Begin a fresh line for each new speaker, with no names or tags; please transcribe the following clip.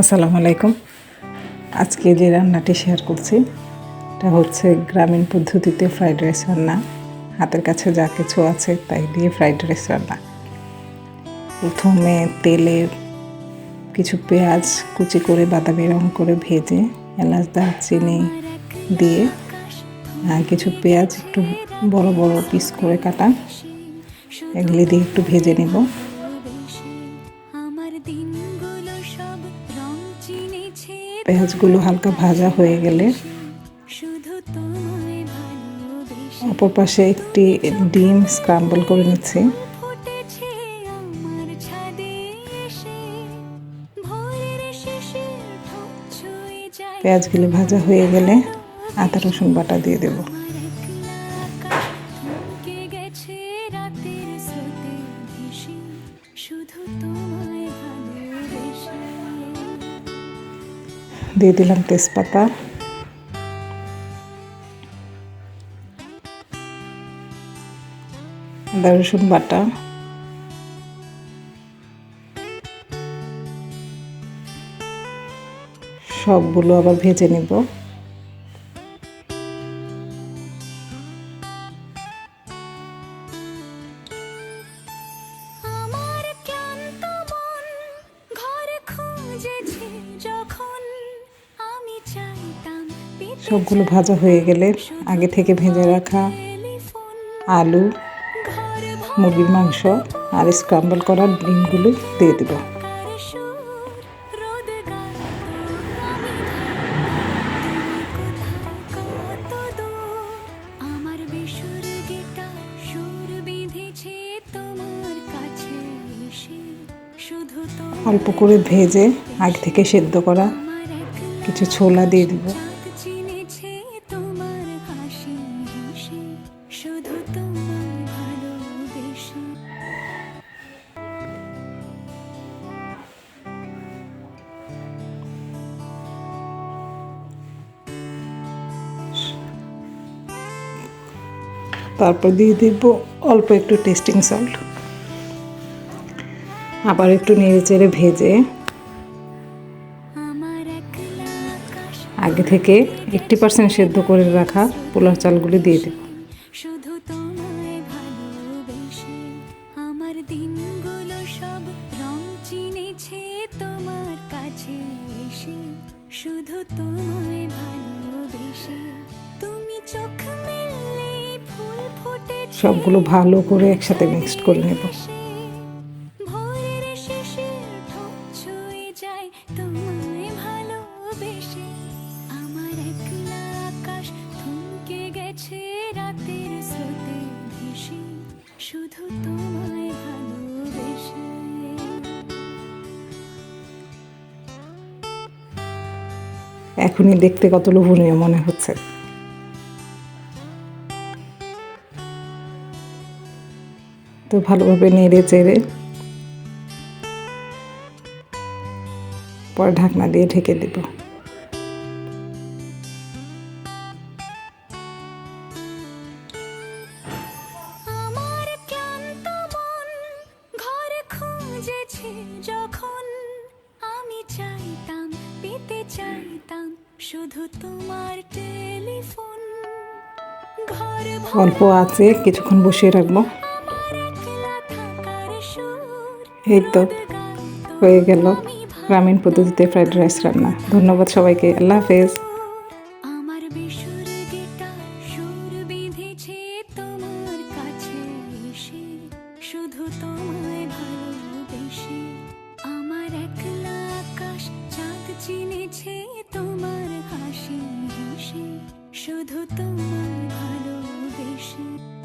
আসসালামু আলাইকুম। আজকে যে রান্নাটি শেয়ার করছি, এটা হচ্ছে গ্রামীণ পদ্ধতিতে ফ্রাইড রাইস রান্না। হাতের কাছে যা কিছু আছে তাই দিয়ে ফ্রাইড রাইস রান্না। প্রথমে তেলে কিছু পেঁয়াজ কুচি করে, বাদামি রং করে ভেজে এলাচ, দারচিনি দিয়ে কিছু পেঁয়াজ একটু বড় বড় পিস করে কাটা। এগুলি দিয়ে একটু ভেজে নেব। পেঁয়াজগুলো হালকা ভাজা হয়ে গেলে অপর পাশে একটি ডিম স্ক্রাম্বল করে নিচ্ছি। পেঁয়াজগুলো ভাজা হয়ে গেলে আদা, রসুন বাটা দিয়ে দেবো।
শুধু
দিয়ে দিলাম তেজপাতা। আদা রসুন বাটা। সবগুলো আবার ভেজে নেব। সবগুলো ভাজা হয়ে গেলে আগে থেকে ভেজে রাখা আলু মুরগির মাংস আর স্ক্রাম্বল করা ডিমগুলো দিয়ে দেবো। অল্প করে ভেজে আগে থেকে সেদ্ধ করা কিছু ছোলা দিয়ে দেবো। তারপর দিয়ে দিব অল্প একটু টেস্টিং সল্ট। আবার একটু নেড়ে চেড়ে ভেজে আগে থেকে এইট্টি পার্সেন্ট সেদ্ধ করে রাখা পোলার চালগুলি দিয়ে দেব।
শুধু তোমায় ভালোবেসে তুমি চোখ ফুটে
সবগুলো ভালো করে একসাথে মিক্সড করে নেব।
শুধু
এখনই দেখতে কত লোভনীয় মনে হচ্ছে। তো ভালোভাবে নেড়ে চেড়ে পরে ঢাকনা দিয়ে ঢেকে দেব।
যখন আমি চাইতাম পেতে চাইতাম শুধু তোমার টেলিফোন।
অল্প আছে কিছুক্ষণ বসিয়ে রাখব। এই তো হয়ে গেল গ্রামীণ পদ্ধতিতে ফ্রাইড রাইস রান্না। ধন্যবাদ সবাইকে, আল্লাহ হাফেজ। শুধু আমার চিনেছে তোমার হাসি শুধু তোমায় ভালোবেসে।